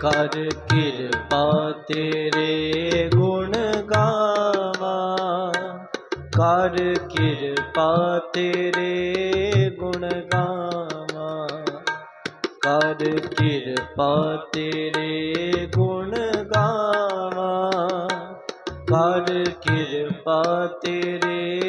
ਕਰ ਕਿਰਪਾ ਤੇਰੇ ਗੁਣ ਗਾਵਾਂ। ਕਰ ਕਿਰਪਾ ਤੇਰੇ ਗੁਣ ਗਾਵਾਂ। ਕਰ ਕਿਰਪਾ ਤੇਰੇ ਗੁਣ ਗਾਵਾਂ। ਕਰ ਕਿਰਪਾ ਤੇਰੇ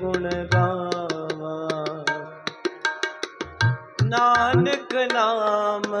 ਗੁਣ ਗਾਵਾਂ। ਨਾਨਕ ਨਾਮ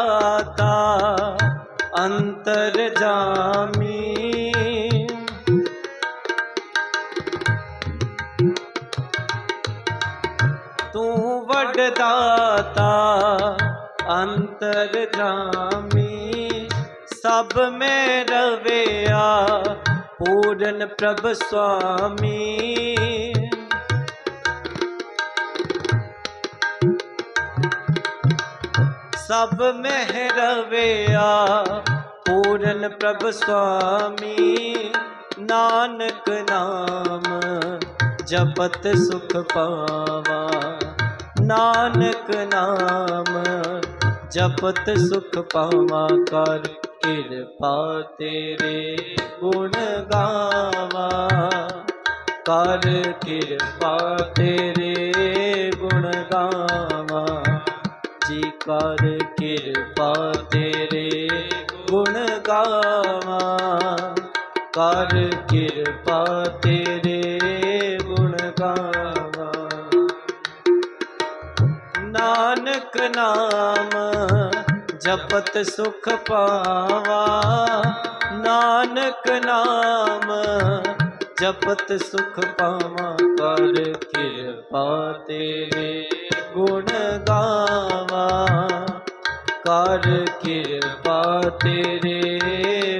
ਦਾਤਾ ਅੰਤਰ ਜਾਮੀ ਤੂੰ ਵੱਡ ਦਾਤਾ ਅੰਤਰ ਜਾਮੀ ਸਭ ਮੈਂ ਰਵਿਆ ਪੂਰਨ ਪ੍ਰਭ ਸੁਆਮੀ ਸਭ ਮਹਿ ਰਵਿਆ ਪੂਰਨ ਪ੍ਰਭ ਸੁਆਮੀ, ਨਾਨਕ ਨਾਮ, ਜਪਤ ਸੁਖ ਪਾਵਾ। ਨਾਨਕ ਨਾਮ, ਜਪਤ ਸੁਖ ਪਾਵਾ। ਕਰ ਕਿਰਪਾ ਤੇਰੇ ਗੁਣ ਗਾਵਾ। ਕਰ ਕਿਰਪਾ ਤੇਰੇ ਗੁਣ ਗਾਵਾ। ਜੀ ਕਰ ਤੇਰੇ ਗੁਣ ਗਾਵਾ। ਨਾਨਕ ਨਾਮ ਜਪਤ ਸੁਖ ਪਾਵਾ। ਨਾਨਕ ਨਾਮ ਜਪਤ ਸੁਖ ਪਾਵਾ। ਕਰ ਕਿਰਪਾ ਤੇਰੇ ਗੁਣ ਗਾਵਾਂ। ਕਰ ਕਿਰਪਾ ਤੇਰੇ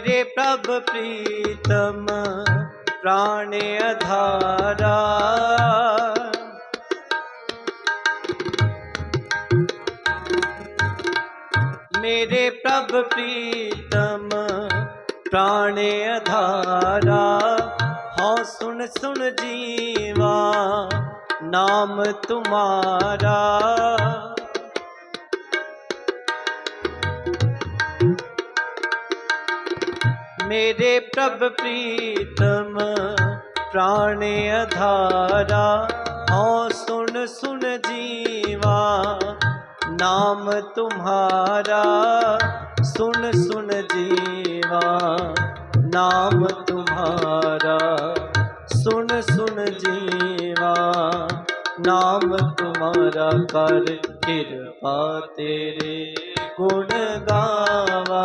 ਮੇਰੇ ਪ੍ਰਭ ਪ੍ਰੀਤਮ ਪ੍ਰਾਣ ਅਧਾਰਾ ਮੇਰੇ ਪ੍ਰਭ ਪ੍ਰੀਤਮ ਪ੍ਰਾਣ ਅਧਾਰਾ ਹਉ ਸੁਣ ਸੁਣ ਜੀਵਾ ਨਾਮ ਤੁਮਾਰਾ ਮੇਰੇ ਪ੍ਰਭ ਪ੍ਰੀਤਮ ਪ੍ਰਾਣ ਅਧਾਰਾ ਹਉ ਸੁਣ ਸੁਣ ਜੀਵਾ ਨਾਮ ਤੁਮਾਰਾ ਸੁਣ ਸੁਣ ਜੀਵਾ ਨਾਮ ਤੁਮਾਰਾ ਸੁਣ ਸੁਣ ਜੀਵਾ ਨਾਮ ਤੁਮਾਰਾ ਕਰ ਕਿਰਪਾ ਤੇਰੇ ਗੁਣ ਗਾਵਾ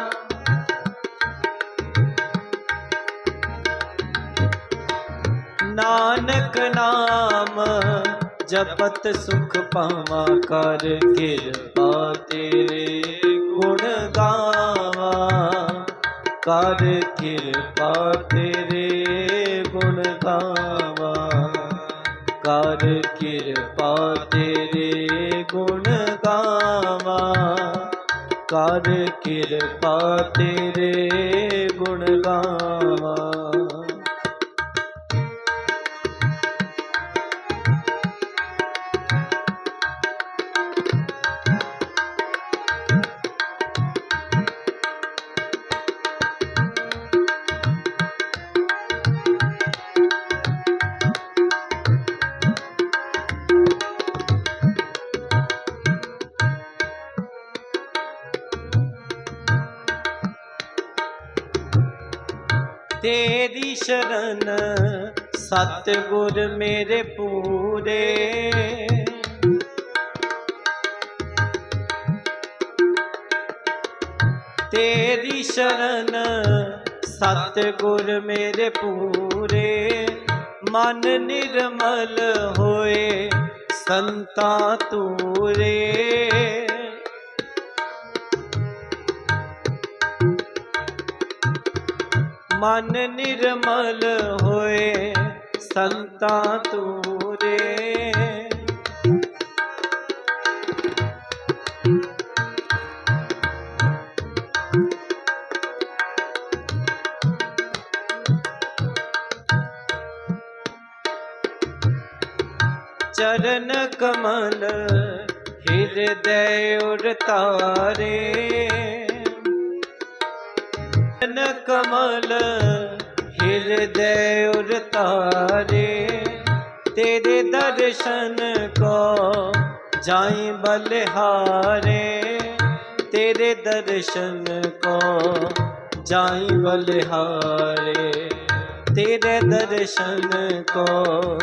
ਨਾਨਕ ਨਾਮ, ਜਪਤ ਸੁਖ ਪਾਵਾਂ ਕਰ ਕਿਰਪਾ ਤੇਰੇ ਗੁਣ ਗਾਵਾਂ। ਕਰ ਕਿਰਪਾ ਤੇਰੇ ਗੁਣ ਗਾਵਾਂ। ਕਰ ਕਿਰਪਾ ਤੇਰੇ ਗੁਣ ਗਾਵਾਂ। ਕਰ ਕਿਰਪਾ ਤੇਰੇ ਗੁਣ ਗਾਵਾ। ਤੇਰੀ ਸ਼ਰਨ, ਸਤਿਗੁਰ ਮੇਰੇ ਪੂਰੇ। ਤੇਰੀ ਸ਼ਰਨ, ਸਤਿਗੁਰ ਮੇਰੇ ਪੂਰੇ। ਮਨ ਨਿਰਮਲ ਹੋਏ ਸੰਤਾ ਤੂਰੇ। ਮਨ ਨਿਰਮਲ ਹੋਏ ਸੰਤਾ ਤੂਰੇ। ਚਰਨ ਕਮਲ ਹਿਰਦੈ ਉਰ ਤਾਰੇ ਚਰਨ ਕਮਲ, ਹਿਰਦੈ ਉਰ ਤਾਰੇ। ਤੇਰੇ ਦਰਸ਼ਨ ਕੋ ਜਾਈ ਬਲਿਹਾਰੇ। ਤੇਰੇ ਦਰਸ਼ਨ ਕੋ ਜਾਈ ਬਲਿਹਾਰੇ। ਤੇਰੇ ਦਰਸ਼ਨ ਕੋ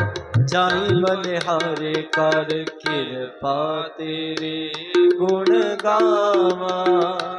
ਜਾਈ ਬਲਿਹਾਰੇ ਕਰ ਕਿਰਪਾ ਤੇਰੇ ਗੁਣ ਗਾਵਾ।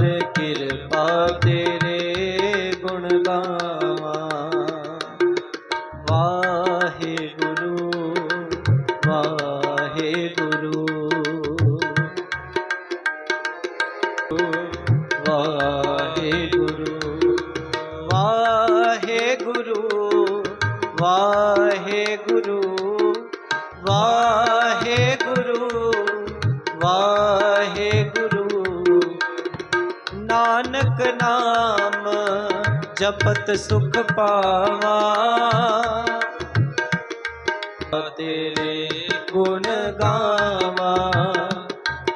ਵਾਹਿਗੁਰੂ ਵਾਹਿਗੁਰੂ ਵਾਹਿਗੁਰੂ ਵਾਹਿਗੁਰੂ ਵਾਹਿਗੁਰੂ। ਨਾਨਕ ਨਾਮ ਜਪਤ ਸੁਖ ਪਾਵਾ। ਤੇਰੇ ਗੁਣ ਗਾ